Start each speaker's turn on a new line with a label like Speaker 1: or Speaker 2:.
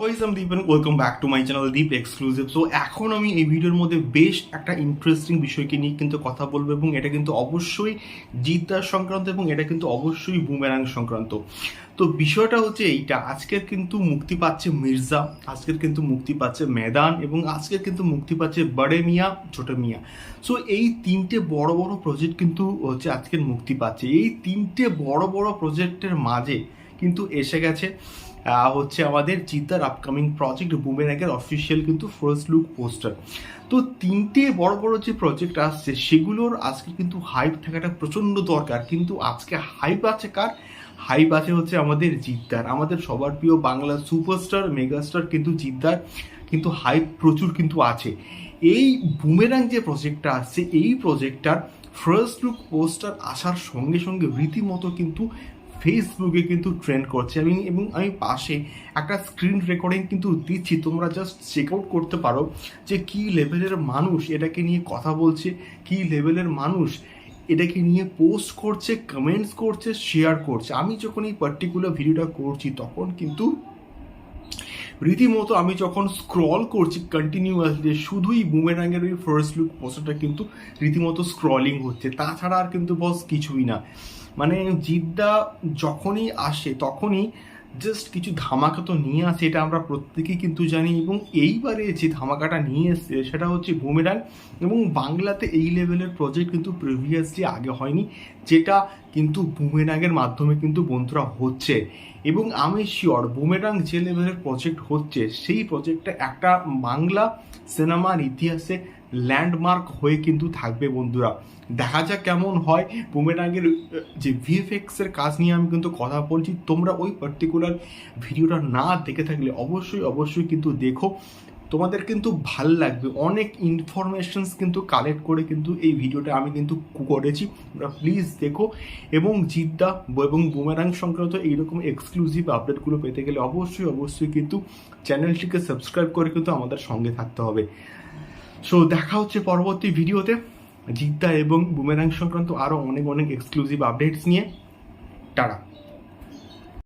Speaker 1: Wise am Deep welcome back to my channel Deep exclusive so এখন আমি এই ভিডিওর মধ্যে বেশ একটা ইন্টারেস্টিং বিষয়কে নিয়ে কিন্তু কথা বলব এবং এটা কিন্তু অবশ্যই জিদ্দার সংক্রান্ত এবং এটা কিন্তু অবশ্যই বুমেরাং সংক্রান্ত। তো, বিষয়টা হচ্ছে এইটা, আজকের কিন্তু মুক্তি পাচ্ছে মির্জা, আজকের কিন্তু মুক্তি পাচ্ছে মেদান এবং আজকের কিন্তু মুক্তি পাচ্ছে বড়ে মিয়া, ছোট মিয়া। সো এই তিনটে বড় বড় প্রজেক্ট কিন্তু হচ্ছে আজকের মুক্তি পাচ্ছে। এই তিনটে বড় বড় প্রজেক্টের মাঝে কিন্তু এসে গেছে। হচ্ছে আমাদের জিদ্দার আপকামিং প্রজেক্ট বুমেরাগের অফিসিয়াল কিন্তু ফার্স্ট লুক পোস্টার তো তিনটে বড় বড় যে প্রজেক্ট আসছে, সেগুলোর আজকে কিন্তু হাইপ থাকাটা প্রচণ্ড দরকার। কিন্তু আজকে হাইপ আছে কার? হাইপ আছে হচ্ছে আমাদের জিদ্দার। আমাদের সবার প্রিয় বাংলা সুপারস্টার মেগাস্টার কিন্তু জিদ্দার। কিন্তু হাইপ প্রচুর কিন্তু আছে। এই বুমেরাং যে প্রজেক্টটা আসছে, এই প্রজেক্টটার ফার্স্ট লুক পোস্টার আসার সঙ্গে সঙ্গে রীতিমতো কিন্তু ফেসবুকে কিন্তু ট্রেন্ড করছে। আমি, এবং আমি পাশে একটা স্ক্রিন রেকর্ডিং কিন্তু দিচ্ছি। তোমরা জাস্ট চেক আউট করতে পারো যে কী লেভেলের মানুষ এটাকে নিয়ে কথা বলছে, কী লেভেলের মানুষ এটাকে নিয়ে পোস্ট করছে কমেন্টস করছে শেয়ার করছে। আমি যখন এই পার্টিকুলার ভিডিওটা করছি, তখন কিন্তু রীতিমতো আমি যখন স্ক্রল করছি কন্টিনিউয়াসলি শুধুই বুমেরাঙ্গের ওই ফার্স্ট লুক পোস্টারটা কিন্তু রীতিমতো স্ক্রলিং হচ্ছে। তাছাড়া আর কিন্তু বস কিছুই না। মানে জিদ্দা যখনই আসে, তখনই জাস্ট কিছু ধামাকা তো নিয়ে আসে এটা আমরা প্রত্যেকেই কিন্তু জানি। এবং এইবারে যে ধামাকাটা নিয়ে এসছে, সেটা হচ্ছে বুমেরাং এবং বাংলাতে এই লেভেলের প্রজেক্ট কিন্তু প্রিভিয়াসলি আগে হয়নি, যেটা কিন্তু বুমেরাংয়ের মাধ্যমে কিন্তু বন্ধুরা হচ্ছে। এবং আমি শিওর বুমেরাং যে লেভেলের প্রজেক্ট হচ্ছে, সেই প্রজেক্টটা একটা বাংলা সিনেমার ইতিহাসে ল্যান্ডমার্ক হয়ে কিন্তু থাকবে বন্ধুরা। দেখা যাক কেমন হয়। বুমেরাঙ্গের যে ভিএফএক্স এর কাজ নিয়ে আমি কিন্তু কথা বলছি। তোমরা ওই পার্টিকুলার ভিডিওটা না দেখে থাকলে অবশ্যই অবশ্যই কিন্তু দেখো। তোমাদের কিন্তু ভালো লাগবে। অনেক ইনফরমেশনস কিন্তু কালেক্ট করে কিন্তু এই ভিডিওটা আমি কিন্তু করেছি। তোমরা প্লিজ দেখো। এবং জিদ্দা এবং বুমেরাং সংক্রান্ত এইরকম এক্সক্লুসিভ আপডেটগুলো পেতে গেলে অবশ্যই অবশ্যই কিন্তু চ্যানেলটিকে সাবস্ক্রাইব করে কিন্তু আমাদের সঙ্গে থাকতে হবে। সো দেখা হচ্ছে পরবর্তী ভিডিওতে। জিদ্দা এবং বুমেরাং সংক্রান্ত আরও অনেক অনেক এক্সক্লুসিভ আপডেটস নিয়ে। টাটা।